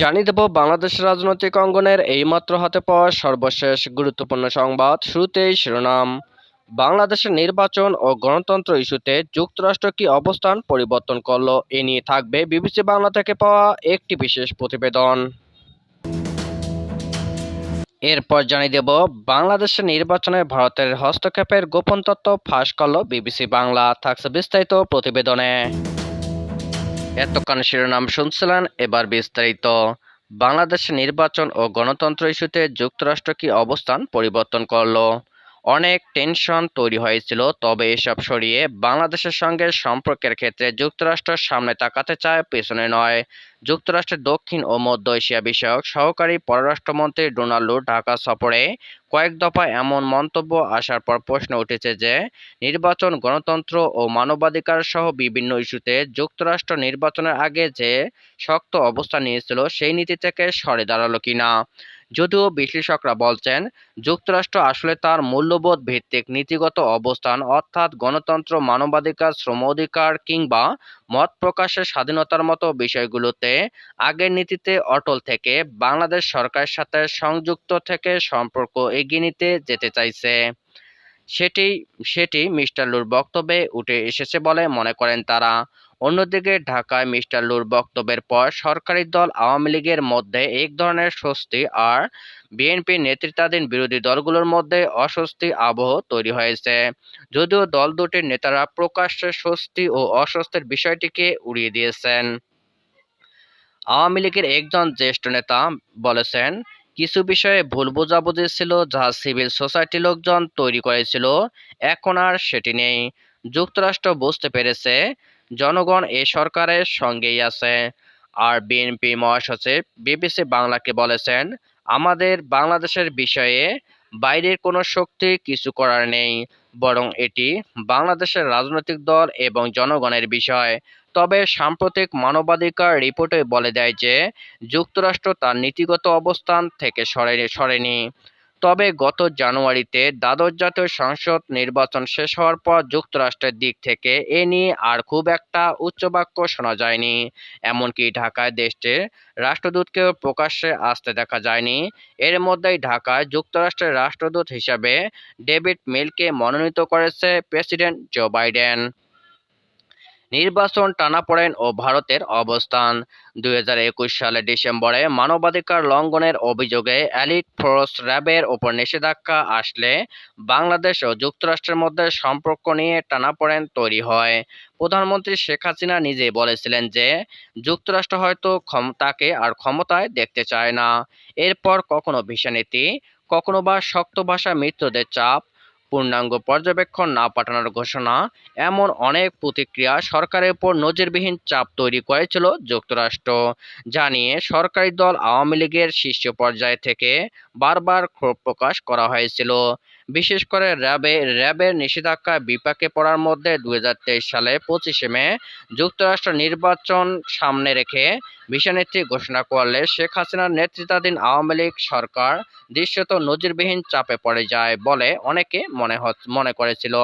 জানিয়ে দেব বাংলাদেশের রাজনৈতিক অঙ্গনের এইমাত্র হাতে পাওয়া সর্বশেষ গুরুত্বপূর্ণ সংবাদ শুরুতেই শিরোনাম। বাংলাদেশের নির্বাচন ও গণতন্ত্র ইস্যুতে যুক্তরাষ্ট্র কি অবস্থান পরিবর্তন করল, এ নিয়ে থাকবে বিবিসি বাংলা থেকে পাওয়া একটি বিশেষ প্রতিবেদন। এরপর জানিয়ে দেব, বাংলাদেশের নির্বাচনে ভারতের হস্তক্ষেপের গোপন তথ্য ফাঁস করল বিবিসি বাংলা। থাকছে বিস্তারিত প্রতিবেদনে। এতক্ষণ শিরোনাম শুনছিলেন, এবার বিস্তারিত। বাংলাদেশের নির্বাচন ও গণতন্ত্র ইস্যুতে যুক্তরাষ্ট্র কি অবস্থান পরিবর্তন করল? অনেক টেনশন তৈরি হয়েছিল, তবে এসব সরিয়ে বাংলাদেশের সঙ্গে সম্পর্কের ক্ষেত্রে যুক্তরাষ্ট্রের সামনে তাকাতে চায়, পেছনে নয়। যুক্তরাষ্ট্রের দক্ষিণ ও মধ্য এশিয়া বিষয়ক সহকারী পররাষ্ট্রমন্ত্রী ডোনাল্ডো ঢাকা সফরে কয়েক দফা এমন মন্তব্য আসার পর প্রশ্ন উঠেছে যে, নির্বাচন গণতন্ত্র ও মানবাধিকার সহ বিভিন্ন ইস্যুতে যুক্তরাষ্ট্র নির্বাচনের আগে যে শক্ত অবস্থান নিয়েছিল, সেই নীতি থেকে সরে দাঁড়াল কিনা। যদিও বিশ্লেষকরা বলছেন, যুক্তরাষ্ট্র আসলে তার মূল্যবোধ ভিত্তিক নীতিগত অবস্থান অর্থাৎ গণতন্ত্র, মানবাধিকার, শ্রম অধিকার কিংবা মত প্রকাশের স্বাধীনতার মতো বিষয়গুলোতে আগের নীতিতে অটল থেকে বাংলাদেশ সরকারের সাথে সংযুক্ত থেকে সম্পর্ক এগিয়ে নিতে যেতে চাইছে। সেটি সেটি মিস্টার লুর বক্তব্যে উঠে এসেছে বলে মনে করেন তারা। অন্যদিকে ঢাকায় মিস্টার লুর বক্তব্যের পর সরকারি দল আওয়ামী লীগের মধ্যে এক ধরনের স্বস্তি আর বিএনপি নেতৃত্বাধীন বিরোধী দলগুলোর মধ্যে অস্বস্তি আবহ তৈরি হয়েছে। যদিও দল দুটির নেতারা প্রকাশ্যে স্বস্তি ও অস্বস্তির বিষয়টিকে উড়িয়ে দিয়েছেন। আওয়ামী লীগের একজন জ্যেষ্ঠ নেতা বলেছেন, কিছু বিষয়ে ভুল বোঝাবুঝি ছিল যা সিভিল সোসাইটি লোকজন তৈরি করেছিল, এখন আর সেটি নেই। যুক্তরাষ্ট্র বুঝতে পেরেছে জনগণ এ সরকারের সঙ্গেই আছে। আর বিএনপি মহাসচিব বিবিসি বাংলাকে বলেছেন, আমাদের বাংলাদেশের বিষয়ে বাইরের কোনো শক্তি কিছু করার নেই, বরং এটি বাংলাদেশের রাজনৈতিক দল এবং জনগণের বিষয়। তবে সাম্প্রতিক মানবাধিকার রিপোর্টে বলে দেয় যে, যুক্তরাষ্ট্র তার নীতিগত অবস্থান থেকে সরে, সরেনি। তবে গত জানুয়ারিতে দ্বাদশ জাতীয় সংসদ নির্বাচন শেষ হওয়ার পর যুক্তরাষ্ট্রের দিক থেকে এ নিয়ে আর খুব একটা উচ্চবাক্য শোনা যায়নি। এমনকি ঢাকায় দেশটির রাষ্ট্রদূতকেও প্রকাশ্যে আসতে দেখা যায়নি। এর মধ্যেই ঢাকায় যুক্তরাষ্ট্রের রাষ্ট্রদূত হিসাবে ডেভিড মিলকে মনোনীত করেছে প্রেসিডেন্ট জো বাইডেন। নির্বাচন টানাপোড়েন ও ভারতের অবস্থান। দুই সালে ডিসেম্বরে মানবাধিকার লঙ্ঘনের অভিযোগে এলিট ফোর্স র্যাবের ওপর নিষেধাজ্ঞা আসলে বাংলাদেশ ও যুক্তরাষ্ট্রের মধ্যে সম্পর্ক নিয়ে টানাপোড়েন তৈরি হয়। প্রধানমন্ত্রী শেখ হাসিনা নিজেই বলেছিলেন যে, যুক্তরাষ্ট্র হয়তো তাকে আর ক্ষমতায় দেখতে চায় না। এরপর কখনো ভিসা নীতি, কখনো বা শক্ত ভাষা মিত্রদের চাপ পূর্ণাঙ্গ পর্যবেক্ষণ না পাঠানোর ঘোষণা, এমন অনেক প্রতিক্রিয়া সরকারের উপর নজিরবিহীন চাপ তৈরি করেছিল যুক্তরাষ্ট্র। জানিয়ে সরকারি দল আওয়ামী লীগের শীর্ষ পর্যায় থেকে বারবার ক্ষোভ প্রকাশ করা হয়েছিল। বিশেষ করে র্যাবে, র্যাবের নিষেধাজ্ঞায় বিপাকে পড়ার মধ্যে দুই হাজার তেইশ সালে পঁচিশে মে যুক্তরাষ্ট্র নির্বাচন সামনে রেখে ভিসানেত্রী ঘোষণা করলে শেখ হাসিনার নেতৃত্বাধীন আওয়ামী লীগ সরকার দৃশ্যত নজিরবিহীন চাপে পড়ে যায় বলে অনেকে মনে মনে করেছিল।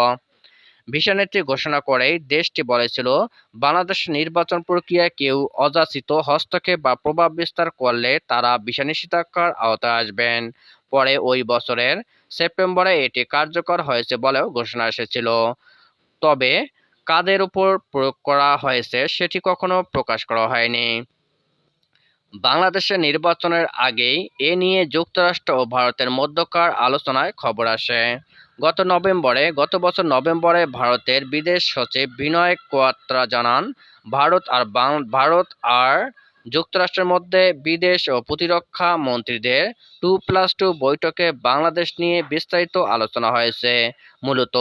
ভিসানেত্রী ঘোষণা করেই দেশটি বলেছিল, বাংলাদেশ নির্বাচন প্রক্রিয়ায় কেউ অযাচিত হস্তক্ষেপ বা প্রভাব বিস্তার করলে তারা ভিসা নিষেধাজ্ঞার আওতায় আসবেন। পরে ওই বছরের সেপ্টেম্বরে এটি কার্যকর হয়েছে বলেও ঘোষণা এসেছিল। তবে কাদের উপর প্রয়োগ করা হয়েছে সেটি কখনো প্রকাশ করা হয়নি। বাংলাদেশের নির্বাচনের আগেই এ নিয়ে যুক্তরাষ্ট্র ও ভারতের মধ্যকার আলোচনায় খবর আসে। গত নভেম্বরে, গত বছর নভেম্বরে ভারতের বিদেশ সচিব বিনয় কোয়াত্রা জানান, ভারত আর ভারত আর যুক্তরাষ্ট্রের মধ্যে বিদেশ ও প্রতিরক্ষা মন্ত্রীদের টু প্লাস টু বৈঠকে বাংলাদেশ নিয়ে বিস্তারিত আলোচনা হয়েছে। মূলত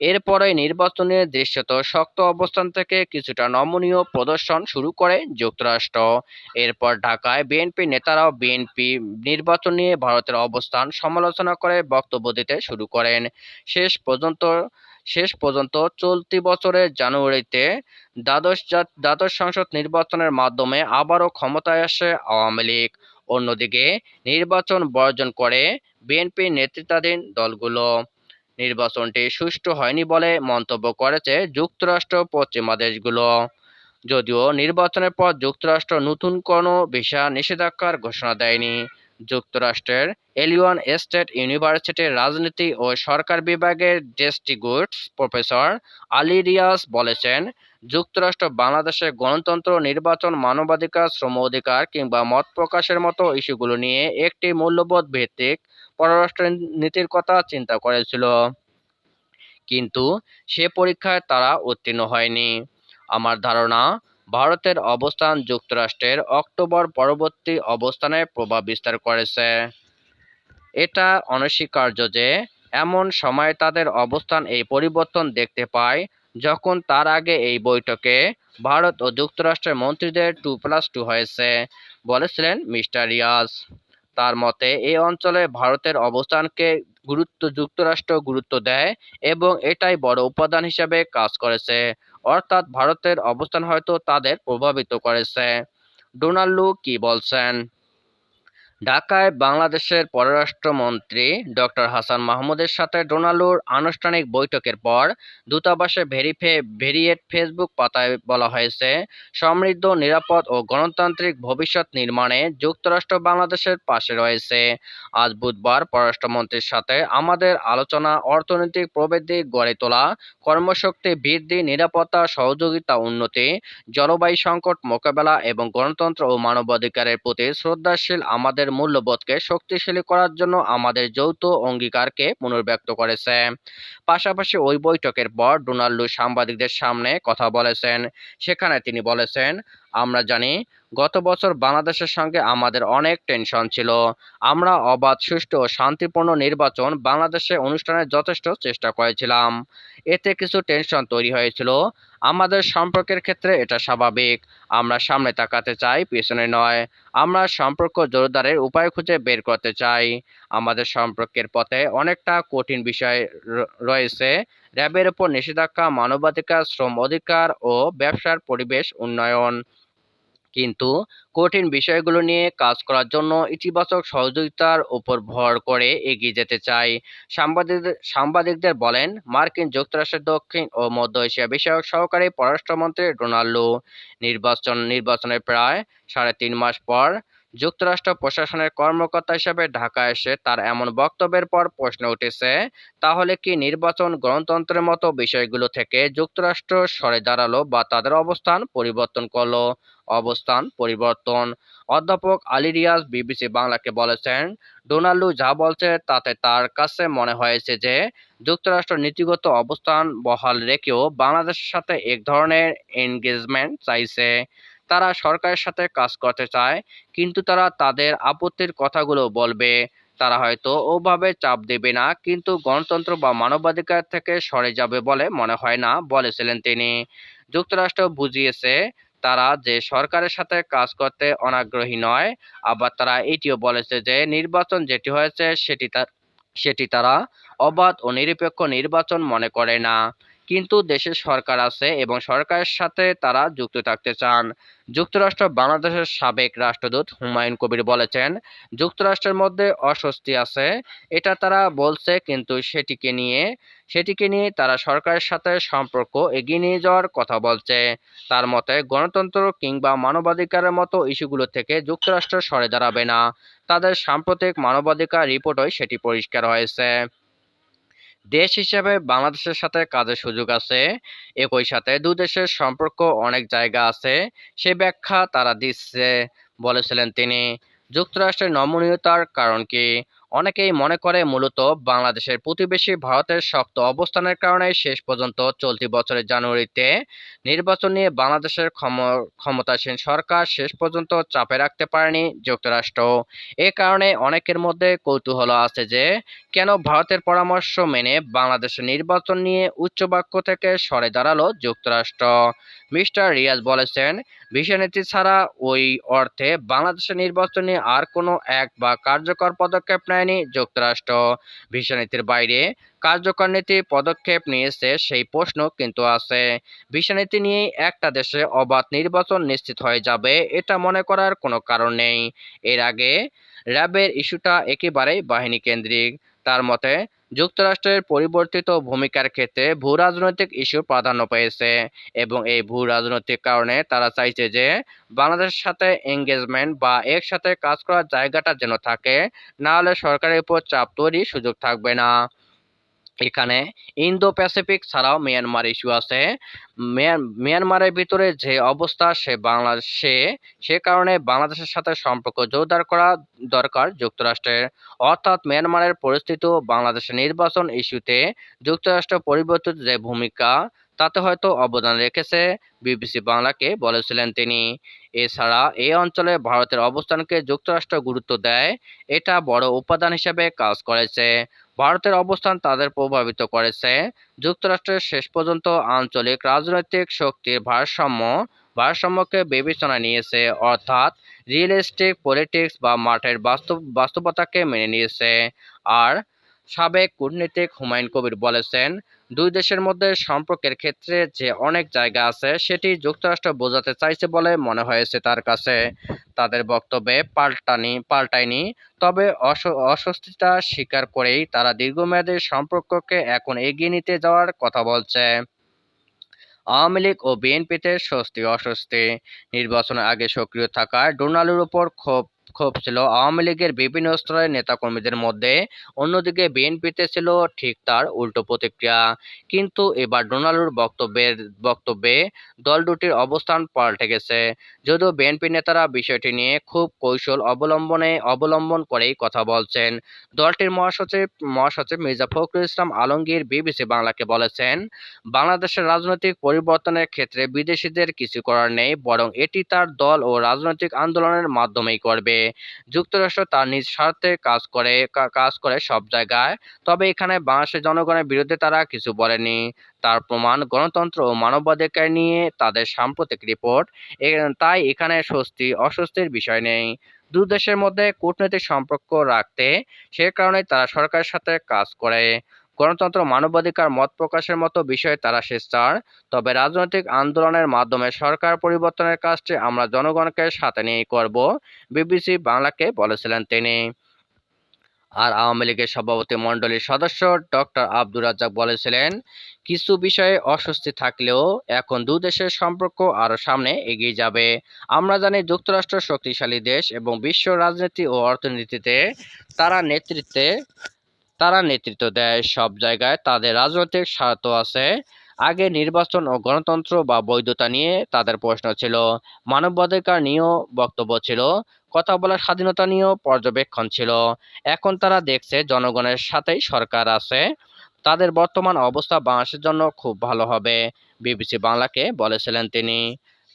এরপরে নির্বাচনের দৃশ্যত শক্ত অবস্থান থেকে কিছুটা নমনীয় প্রদর্শন শুরু করে যুক্তরাষ্ট্র। এরপর ঢাকায় বিএনপি নেতারাও বিএনপি নির্বাচন নিয়ে ভারতের অবস্থান সমালোচনা করে বক্তব্য দিতে শুরু করেন। শেষ পর্যন্ত শেষ পর্যন্ত চলতি বছরের জানুয়ারিতে দ্বাদশ দ্বাদশ সংসদ নির্বাচনের মাধ্যমে আবারও ক্ষমতায় আসে আওয়ামী লীগ। অন্যদিকে নির্বাচন বর্জন করে বিএনপি নেতৃত্বাধীন দলগুলো। নির্বাচনটি সুষ্ঠু হয়নি বলে মন্তব্য করেছে যুক্তরাষ্ট্র পশ্চিমা দেশগুলো। যদিও নির্বাচনের পর যুক্তরাষ্ট্র নতুন কোনো ভিসা নিষেধাজ্ঞার ঘোষণা দেয়নি। যুক্তরাষ্ট্রের এলিয়ন স্টেট ইউনিভার্সিটির রাজনীতি ও সরকার বিভাগের ডেস্টিগুটস প্রফেসর আলী রিয়াজ বলেছেন, যুক্তরাষ্ট্র বাংলাদেশে গণতন্ত্র, নির্বাচন, মানবাধিকার, শ্রম অধিকার কিংবা মত প্রকাশের মতো ইস্যুগুলো নিয়ে একটি মূল্যবোধ ভিত্তিক পররাষ্ট্র নীতির কথা চিন্তা করেছিল। কিন্তু সে পরীক্ষায় তারা উত্তীর্ণ হয়নি। আমার ধারণা ভারতের অবস্থান যুক্তরাষ্ট্রের অক্টোবর পরবর্তী অবস্থানে প্রভাব বিস্তার করেছে। এটা অনস্বীকার্য যে, এমন সময় তাদের অবস্থান এই পরিবর্তন দেখতে পায় যখন তার আগে এই বৈঠকে ভারত ও যুক্তরাষ্ট্রের মন্ত্রীদের টু প্লাস টু হয়েছে বলেছিলেন মিস্টার রিয়াজ। তার মতে এই অঞ্চলে ভারতের অবস্থানকে গুরুত্ব যুক্তরাষ্ট্র গুরুত্ব দেয় এবং এটাই বড় উপাদান হিসেবে কাজ করেছে। অর্থাৎ ভারতের অবস্থান হয়তো তাদের প্রভাবিত করেছে। ডোনাল্ড লু কি বলছেন? ঢাকায় বাংলাদেশের পররাষ্ট্রমন্ত্রী ডক্টর হাসান মাহমুদের সাথে ডোনাল্ডোর আনুষ্ঠানিক বৈঠকের পর দূতাবাসে ভেরিফে, ভেরিয়েট ফেসবুক পাতায় বলা হয়েছে, সমৃদ্ধ, নিরাপদ ও গণতান্ত্রিক ভবিষ্যৎ নির্মাণে যুক্তরাষ্ট্র বাংলাদেশের পাশে রয়েছে। আজ বুধবার পররাষ্ট্রমন্ত্রীর সাথে আমাদের আলোচনা, অর্থনৈতিক প্রবৃদ্ধি গড়ে তোলা, কর্মশক্তি বৃদ্ধি, নিরাপত্তা, সহযোগিতা উন্নতি, জলবায়ু সংকট মোকাবেলা এবং গণতন্ত্র ও মানবাধিকারের প্রতি শ্রদ্ধাশীল আমাদের মূল্যবোধকে শক্তিশালী করার জন্য আমাদের যৌথ অঙ্গীকারকে পুনর্ব্যক্ত করেছে। পাশাপাশি ওই বৈঠকের পর ডোনাল্ডো সাংবাদিকদের সামনে কথা বলেছেন। সেখানে তিনি বলেছেন, আমরা জানি, গত বছর বাংলাদেশের সঙ্গে আমাদের অনেক টেনশন ছিল। আমরা অবাধ, সুষ্ঠু ও শান্তিপূর্ণ নির্বাচন বাংলাদেশে অনুষ্ঠানের যথেষ্ট চেষ্টা করেছিলাম। এতে কিছু টেনশন তৈরি হয়েছিল। আমাদের সম্পর্কের ক্ষেত্রে এটা স্বাভাবিক। আমরা সামনে তাকাতে চাই, পিছনে নয়। আমরা সম্পর্ক জোরদারের উপায় খুঁজে বের করতে চাই। আমাদের সম্পর্কের পথে অনেকটা কঠিন বিষয় রয়েছে। র্যাবের উপর নিষেধাজ্ঞা, মানবাধিকার, শ্রম অধিকার ও ব্যবসার পরিবেশ উন্নয়ন। কিন্তু কঠিন বিষয়গুলো নিয়ে কাজ করার জন্য ইতিবাচক সহযোগিতার উপর ভর করে এগিয়ে যেতে চাই। সাংবাদিকদের সাংবাদিকদের বলেন, মার্কিন যুক্তরাষ্ট্রের দক্ষিণ ও মধ্য এশিয়া বিষয়ক সহকারী পররাষ্ট্রমন্ত্রী ডোনাল্ডো নির্বাচন, নির্বাচনের প্রায় সাড়ে তিন মাস পর যুক্তরাষ্ট্র প্রশাসনের কর্মকর্তা হিসেবে ঢাকা এসে তার এমন বক্তব্যের পর প্রশ্ন উঠেছে, তাহলে কি নির্বাচন গণতন্ত্রের মতো বিষয়গুলো থেকে যুক্তরাষ্ট্র সরে দাঁড়াল বা তাদের অবস্থান পরিবর্তন করল? অবস্থান পরিবর্তন। অধ্যাপক আলী রিয়াজ বিবিসি বাংলাকে বলেছেন, ডোনাল্ডো যা বলছে তাতে তার কাছে মনে হয়েছে যে যুক্তরাষ্ট্র নীতিগত অবস্থান বহাল রেখেও বাংলাদেশের সাথে এক ধরনের এনগেজমেন্ট চাইছে। তারা সরকারের সাথে কাজ করতে চায়, কিন্তু তারা তাদের আপত্তির কথাগুলো বলবে। তারা হয়তো ওভাবে চাপ দেবে না, কিন্তু গণতন্ত্র বা মানবাধিকার থেকে সরে যাবে বলে মনে হয় না, বলেছিলেন তিনি। যুক্তরাষ্ট্র বুঝিয়েছে তারা যে সরকারের সাথে কাজ করতে অনাগ্রহী নয়, আবার তারা এটিও বলেছে যে নির্বাচন যেটি হয়েছে সেটি তার সেটি তারা অবাধ ও নিরপেক্ষ নির্বাচন মনে করে না। কিন্তু দেশের সরকার আছে এবং সরকারের সাথে তারা যুক্ত থাকতে চান। যুক্তরাষ্ট্র বাংলাদেশের সাবেক রাষ্ট্রদূত হুমায়ুন কবির বলেছেন, যুক্তরাষ্ট্রের মধ্যে অস্বস্তি আছে, এটা তারা বলছে কিন্তু সেটিকে নিয়ে সেটিকে নিয়ে তারা সরকারের সাথে সম্পর্ক এগিয়ে নিয়ে যাওয়ার কথা বলছে। তার মতে, গণতন্ত্র কিংবা মানবাধিকারের মতো ইস্যুগুলো থেকে যুক্তরাষ্ট্র সরে দাঁড়াবে না। তাদের সাম্প্রতিক মানবাধিকার রিপোর্টই সেটি পরিষ্কার হয়েছে। দেশ হিসেবে বাংলাদেশের সাথে কাজের সুযোগ আছে, একই সাথে দু দেশের সম্পর্ক অনেক জায়গা আছে। সে ব্যাখ্যা তারা দিচ্ছে, বলেছিলেন তিনি। যুক্তরাষ্ট্রের নমনীয়তার কারণ কি? অনেকেই মনে করে মূলত বাংলাদেশের প্রতিবেশী ভারতের শক্ত অবস্থানের কারণে শেষ পর্যন্ত চলতি বছরের জানুয়ারিতে নির্বাচন নিয়ে বাংলাদেশের ক্ষম- ক্ষমতাসীন সরকার শেষ পর্যন্ত চাপে রাখতে পারেনি যুক্তরাষ্ট্র। এ কারণে অনেকের মধ্যে কৌতূহল আছে যে কেন ভারতের পরামর্শ মেনে বাংলাদেশের নির্বাচন নিয়ে উচ্চবাক্য থেকে সরে দাঁড়াল যুক্তরাষ্ট্র? মিস্টার রিয়াজ বলেছেন ভিসানীতি ছাড়া ওই অর্থে বাংলাদেশের নির্বাচনে আর কোনো এক বা কার্যকর পদক্ষেপ নেয়নি যুক্তরাষ্ট্র। ভিসানীতির বাইরে কার্যকর নীতি পদক্ষেপ নিয়েছে সেই প্রশ্ন কিন্তু আছে। ভিসানীতি নিয়ে একটা দেশে অবাধ নির্বাচন নিশ্চিত হয়ে যাবে এটা মনে করার কোনো কারণ নেই। এর আগে র্যাবের ইস্যুটা একেবারেই বাহিনী কেন্দ্রিক। তার মতে, যুক্তরাষ্ট্রের পরিবর্তিত ভূমিকার ক্ষেত্রে ভূ-রাজনৈতিক ইস্যু প্রাধান্য পেয়েছে এবং এই ভূ-রাজনৈতিক কারণে তারা চাইছে যে বাংলাদেশের সাথে এঙ্গেজমেন্ট বা একসাথে কাজ করার জায়গাটা যেন থাকে, না হলে সরকারের উপর চাপ তৈরির সুযোগ থাকবে না। এখানে ইন্দো প্যাসিফিক ছাড়াও মিয়ানমার ইস্যু আছে। মিয়ান- মিয়ানমারের ভিতরে যে অবস্থা, সে বাংলাদেশে, সে কারণে বাংলাদেশের সাথে সম্পর্ক জোরদার করা দরকার যুক্তরাষ্ট্রের। অর্থাৎ মিয়ানমারের পরিস্থিতি বাংলাদেশের নির্বাচন ইস্যুতে যুক্তরাষ্ট্র পরিবর্তিত যে ভূমিকা, তাতে হয়তো অবদান রেখেছে, বিবিসি বাংলাকে বলেছিলেন তিনি। এছাড়া এই অঞ্চলে ভারতের অবস্থানকে যুক্তরাষ্ট্র গুরুত্ব দেয়, এটা বড় উপাদান হিসেবে কাজ করেছে। ভারতের অবস্থান তাদের প্রভাবিত করেছে। যুক্তরাষ্ট্রের শেষ পর্যন্ত আঞ্চলিক রাজনৈতিক শক্তির ভারসাম্য, ভারসাম্যকে বিবেচনা নিয়েছে, অর্থাৎ রিয়েলিস্টিক পলিটিক্স বা মাঠের বাস্তব, বাস্তবতাকে মেনে নিয়েছে। আর সাবেক কূটনীতিক হুমায়ুন কবির বলেছেন, দুই দেশের মধ্যে সম্পর্কের ক্ষেত্রে যে অনেক জায়গা আছে, সেটি যুক্তরাষ্ট্র বোঝাতে চাইছে বলে মনে হয়েছে তার কাছে। তাদের বক্তব্যে পাল্টানি, পাল্টায়নি, তবে অস- অস্বস্তিটা স্বীকার করেই তারা দীর্ঘমেয়াদী সম্পর্ককে এখন এগিয়ে নিতে যাওয়ার কথা বলছে। আওয়ামী লীগ ও বিএনপিতে স্বস্তি অস্বস্তি নির্বাচনের আগে সক্রিয় থাকায় ডোনাল্ডের উপর ক্ষোভ ক্ষোভ ছিল। আওয়ামী লীগের বিভিন্ন স্তরের নেতাকর্মীদের মধ্যে অন্যদিকে বিএনপিতে ছিল ঠিক তার উল্টো প্রতিক্রিয়া। কিন্তু এবার ডোনাল্ডের বক্তব্যের, বক্তব্যে দল দুটির অবস্থান পাল্টে গেছে। যদিও বিএনপি নেতারা বিষয়টি নিয়ে খুব কৌশল অবলম্বনে, অবলম্বন করেই কথা বলছেন। দলটির মহাসচিব মহাসচিব মির্জা ফখরুল ইসলাম আলমগীর বিবিসি বাংলাকে বলেছেন, বাংলাদেশের রাজনৈতিক পরিবর্তনের ক্ষেত্রে বিদেশিদের কিছু করার নেই, বরং এটি তার দল ও রাজনৈতিক আন্দোলনের মাধ্যমেই করবে। যুক্তরাষ্ট্র তার নিজ স্বার্থে কাজ করে কাজ করে সব জায়গায়। তবে এখানে বাংলাদেশের জনগণের বিরুদ্ধে তারা কিছু বলেনি। তার প্রমাণ গণতন্ত্র ও মানবাধিকার নিয়ে তাদের সাম্প্রতিক রিপোর্ট। তাই এখানে স্বস্তি, অস্বস্তির বিষয় নেই। দু দেশের মধ্যে কূটনৈতিক সম্পর্ক রাখতে সে কারণে তারা সরকারের সাথে কাজ করে। গণতন্ত্র, মানবাধিকার, মত প্রকাশের মতো বিষয়ে তারা স্বেচ্ছার তবে রাজনৈতিক আন্দোলনের মাধ্যমে সরকার পরিবর্তনের কাজটি আমরা জনগণকে সাথে নিয়ে করব, বিবিসি বাংলাকে বলেছিলেন তিনি। আর আওয়ামী লীগের সভাপতি মণ্ডলীর সদস্য ডক্টর আব্দুর রাজ্জাক বলেছিলেন, কিছু বিষয়ে অস্বস্তি থাকলেও এখন দু দেশের সম্পর্ক আরও সামনে এগিয়ে যাবে। আমরা জানি যুক্তরাষ্ট্র শক্তিশালী দেশ এবং বিশ্ব রাজনীতি ও অর্থনীতিতে তারা নেতৃত্বে তারা নেতৃত্ব দেয়। সব জায়গায় তাদের রাজনৈতিক স্বার্থ আছে। আগে নির্বাচন ও গণতন্ত্র বা বৈধতা নিয়ে তাদের প্রশ্ন ছিল। মানবাধিকার নিয়েও বক্তব্য ছিল। কথা বলার স্বাধীনতা নিয়েও পর্যবেক্ষণ ছিল। এখন তারা দেখছে জনগণের সাথেই সরকার আছে। তাদের বর্তমান অবস্থা বাংলাদেশের জন্য খুব ভালো হবে। বিবিসি বাংলাকে বলেছিলেন তিনি।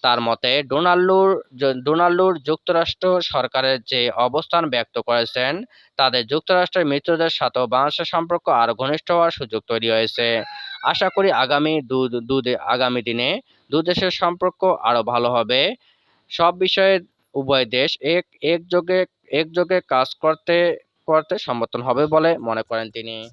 তার মতে, ডোনাল্ডুর ডোনাল্ডুর যুক্তরাষ্ট্র সরকারের যে অবস্থান ব্যক্ত করেছেন, তাদের যুক্তরাষ্ট্রের মিত্রদের সাথেও বাংলাদেশের সম্পর্ক আরও ঘনিষ্ঠ হওয়ার সুযোগ তৈরি হয়েছে। আশা করি আগামী দে- আগামী দিনে দু দেশের সম্পর্ক আরও ভালো হবে। সব বিষয়ে উভয় দেশ এক, একযোগে একযোগে কাজ করতে করতে সমর্থন হবে বলে মনে করেন তিনি।